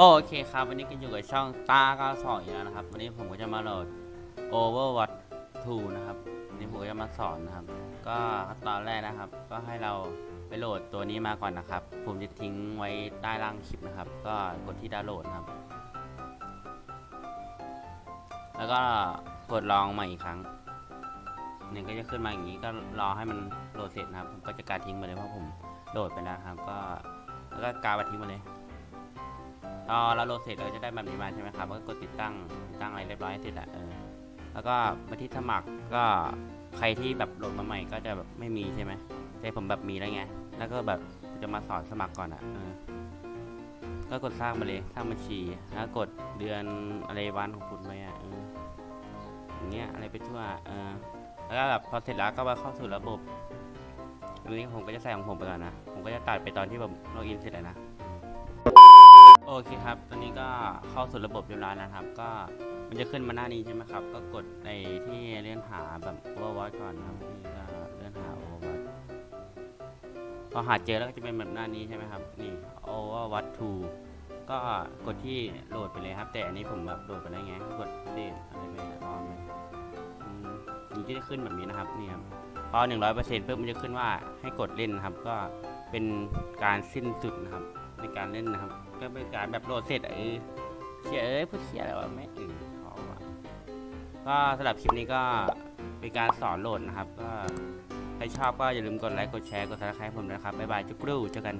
โอเคครับ วันนี้ก็อยู่กับช่องตาก้าสองอีกแล้วนะครับ วันนี้ผมก็จะมาโหลด Overwatch 2 นะครับ วันนี้ผมก็จะมาสอนนะครับ ก็ขั้นตอนแรกนะครับ ก็ให้เราไปโหลดตัวนี้มาก่อนนะครับ ผมจะทิ้งไว้ใต้ล่างคลิปนะครับ ก็กดที่ดาวน์โหลดนะครับ แล้วก็กดลองใหม่อีกครั้งนี่ก็จะขึ้นมาอย่างนี้ก็รอให้มันโหลดเสร็จนะครับ ผมก็จะการทิ้งไปเลยเพราะผมโหลดไปแล้วครับ ก็แล้วก็การไปทิ้งมาเลย พอเราโหลดเสร็จเราจะได้แบบนี้มาใช่ไหมครับก็กดติดตั้งติดตั้งอะไรเรียบร้อยเสร็จแล้วเออแล้วก็มาที่สมัครก็ใครที่แบบโหลดมาใหม่ก็จะแบบไม่มีใช่ไหมแต่ผมแบบมีแล้วไงแล้วก็แบบจะมาสอนสมัครก่อนอะเออก็กดสร้างมาเลยสร้างบัญชีแล้วกดเดือนอะไรวันของคุณไว้อะเอออย่างเงี้ยอะไรไปทั่วเออแล้วก็แบบพอเสร็จแล้วก็มาเข้าสู่ระบบตรงนี้ผมก็จะใส่ของผมไปก่อนนะ ผมก็จะตัดไปตอนที่แบบล็อกอินเสร็จแล้วนะ โอเคครับ ตอนนี้ก็เข้าสู่ระบบเรียบร้อยแล้วครับ ก็มันจะขึ้นมาหน้านี้ใช่ไหมครับ ก็กดในที่เลื่อนหาแบบ Overwatch ก่อนนะครับนี่ก็เลื่อนหา Overwatch พอหาเจอแล้วก็จะเป็นแบบหน้านี้ใช่ไหมครับ นี่ Overwatch 2ก็กดที่โหลดไปเลยครับ แต่อันนี้ผมแบบโหลดไปแล้วไง กดเดทอะไรไปรอเลยนี่ก็จะขึ้นแบบนี้นะครับนี่ครับพอ100%ปุ๊บมันจะขึ้นว่าให้กดเล่นนะครับ ก็เป็นการสิ้นสุดนะครับ ในการเล่นนะครับ ก็เป็นการแบบโหลดเสร็จอะเออเชียเอ้ยพูดเสียอะไรวะไม่เออขอวะก็สำหรับคลิปนี้ก็เป็นการสอนโหลดนะครับ ก็ใครชอบก็อย่าลืมกดไลค์กดแชร์กดซับสไครต์ผมนะครับบ๊ายบายจุ๊กรูเจอกัน